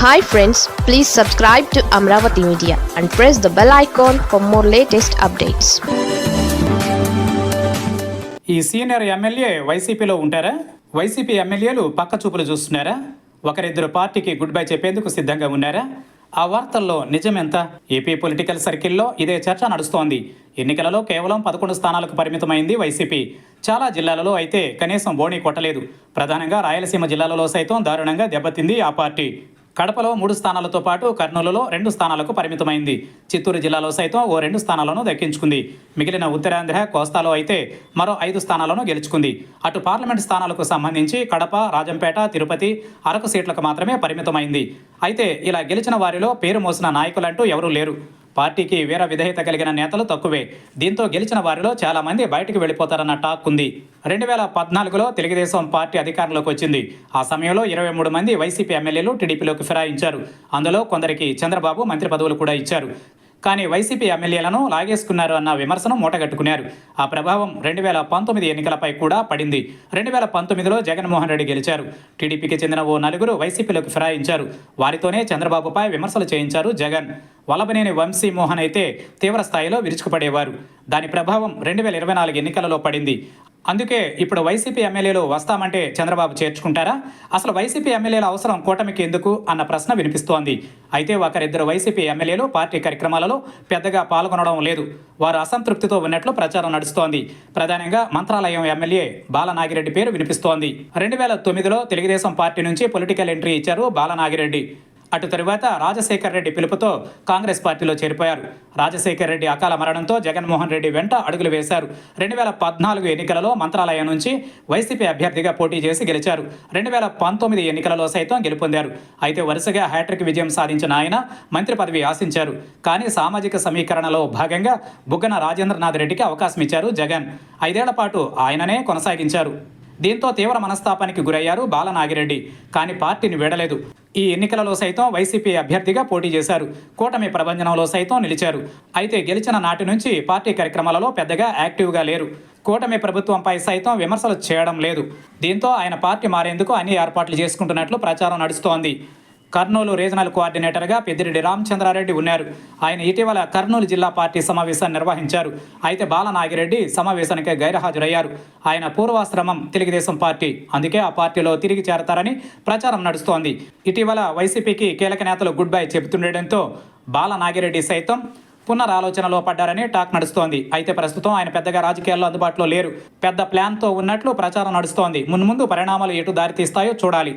Hi friends please subscribe to Amaravati media and press the bell icon for more latest updates ఈ senior MLA వైసీపీలో ఉంటారా? YCP ఎమ్మెల్యేలు పక్క చూపులు చూస్తున్నారా? ఒకరిద్దరు పార్టీకి గుడ్ బై చెప్పేందుకు సిద్ధంగా ఉన్నారా? ఆ వార్తల్లో నిజమెంత? ఏపీ పొలిటికల్ సర్కిల్లో ఇదే చర్చ నడుస్తోంది. ఎన్నికలలో కేవలం పదకొండు స్థానాలకు పరిమితమైంది వైసీపీ. చాలా జిల్లాలలో అయితే కనీసం బోణీ కొట్టలేదు. ప్రధానంగా రాయలసీమ జిల్లాలలో సైతం దారుణంగా దెబ్బతింది ఆ పార్టీ. కడపలో మూడు స్థానాలతో పాటు కర్నూలులో రెండు స్థానాలకు పరిమితమైంది. చిత్తూరు జిల్లాలో సైతం ఓ రెండు స్థానాలను దక్కించుకుంది. మిగిలిన ఉత్తరాంధ్ర కోస్తాలో అయితే మరో ఐదు స్థానాలను గెలుచుకుంది. అటు పార్లమెంట్ స్థానాలకు సంబంధించి కడప రాజంపేట తిరుపతి అరకు సీట్లకు మాత్రమే పరిమితమైంది. అయితే ఇలా గెలిచిన వారిలో పేరు మోసిన నాయకులంటూ ఎవరూ లేరు. పార్టీకి వీర విధేయత కలిగిన నేతలు తక్కువే. దీంతో గెలిచిన వారిలో చాలామంది బయటకు వెళ్ళిపోతారన్న టాక్ ఉంది. రెండు వేల పద్నాలుగులో తెలుగుదేశం పార్టీ అధికారంలోకి వచ్చింది. ఆ సమయంలో ఇరవై మూడు మంది వైసీపీ ఎమ్మెల్యేలు టీడీపీలోకి ఫిరాయించారు. అందులో కొందరికి చంద్రబాబు మంత్రి పదవులు కూడా ఇచ్చారు. కానీ వైసీపీ ఎమ్మెల్యేలను లాగేసుకున్నారు అన్న విమర్శను మూటగట్టుకున్నారు. ఆ ప్రభావం రెండు వేల పంతొమ్మిది ఎన్నికలపై కూడా పడింది. రెండు వేల పంతొమ్మిదిలో జగన్మోహన్ రెడ్డి గెలిచారు. టీడీపీకి చెందిన ఓ నలుగురు వైసీపీలోకి ఫిరాయించారు. వారితోనే చంద్రబాబుపై విమర్శలు చేయించారు జగన్. వలబనేని వంశీ మోహన్ అయితే తీవ్ర స్థాయిలో విరుచుకుపడేవారు. దాని ప్రభావం రెండు వేల ఇరవై నాలుగు ఎన్నికలలో పడింది. అందుకే ఇప్పుడు వైసీపీ ఎమ్మెల్యేలు వస్తామంటే చంద్రబాబు చేర్చుకుంటారా? అసలు వైసీపీ ఎమ్మెల్యేల అవసరం కూటమికి ఎందుకు? అన్న ప్రశ్న వినిపిస్తోంది. అయితే ఒకరిద్దరు వైసీపీ ఎమ్మెల్యేలు పార్టీ కార్యక్రమాలలో పెద్దగా పాల్గొనడం లేదు. వారు అసంతృప్తితో ఉన్నట్లు ప్రచారం నడుస్తోంది. ప్రధానంగా మంత్రాలయం ఎమ్మెల్యే బాలనాగిరెడ్డి పేరు వినిపిస్తోంది. రెండు వేల తొమ్మిదిలో తెలుగుదేశం పార్టీ నుంచి పొలిటికల్ ఎంట్రీ ఇచ్చారు బాలనాగిరెడ్డి. అటు తరువాత రాజశేఖర్ రెడ్డి పిలుపుతో కాంగ్రెస్ పార్టీలో చేరిపోయారు. రాజశేఖర్ రెడ్డి అకాల మరణంతో జగన్మోహన్ రెడ్డి వెంట అడుగులు వేశారు. రెండు వేల పద్నాలుగు ఎన్నికలలో మంత్రాలయం నుంచి వైసీపీ అభ్యర్థిగా పోటీ చేసి గెలిచారు. రెండు వేల పంతొమ్మిది ఎన్నికలలో సైతం గెలుపొందారు. అయితే వరుసగా హ్యాట్రిక్ విజయం సాధించిన ఆయన మంత్రి పదవి ఆశించారు. కానీ సామాజిక సమీకరణలో భాగంగా బుగ్గన రాజేంద్రనాథ్ రెడ్డికి అవకాశం ఇచ్చారు జగన్. ఐదేళ్ళ పాటు ఆయననే కొనసాగించారు. దీంతో తీవ్ర మనస్తాపానికి గురయ్యారు బాలనాగిరెడ్డి. కానీ పార్టీని వీడలేదు. ఈ ఎన్నికలలో సైతం వైసీపీ అభ్యర్థిగా పోటీ చేశారు. కూటమి ప్రభంజనంలో సైతం నిలిచారు. అయితే గెలిచిన నాటి నుంచి పార్టీ కార్యక్రమాలలో పెద్దగా యాక్టివ్గా లేరు. కూటమి ప్రభుత్వంపై సైతం విమర్శలు చేయడం లేదు. దీంతో ఆయన పార్టీ మారేందుకు అన్ని ఏర్పాట్లు చేసుకుంటున్నట్లు ప్రచారం నడుస్తోంది. కర్నూలు రీజనల్ కోఆర్డినేటర్గా పెద్దిరెడ్డి రామచంద్రారెడ్డి ఉన్నారు. ఆయన ఇటీవల కర్నూలు జిల్లా పార్టీ సమావేశాన్ని నిర్వహించారు. అయితే బాలనాగిరెడ్డి సమావేశానికి గైర్హాజరయ్యారు. ఆయన పూర్వాశ్రమం తెలుగుదేశం పార్టీ. అందుకే ఆ పార్టీలో తిరిగి చేరతారని ప్రచారం నడుస్తోంది. ఇటీవల వైసీపీకి కీలక నేతలు గుడ్ బై చెబుతుండటంతో బాలనాగిరెడ్డి సైతం పునరాలోచనలో పడ్డారని టాక్ నడుస్తోంది. అయితే ప్రస్తుతం ఆయన పెద్దగా రాజకీయాల్లో అందుబాటులో లేరు. పెద్ద ప్లాన్తో ఉన్నట్లు ప్రచారం నడుస్తోంది. మున్ముందు పరిణామాలు ఎటు దారితీస్తాయో చూడాలి.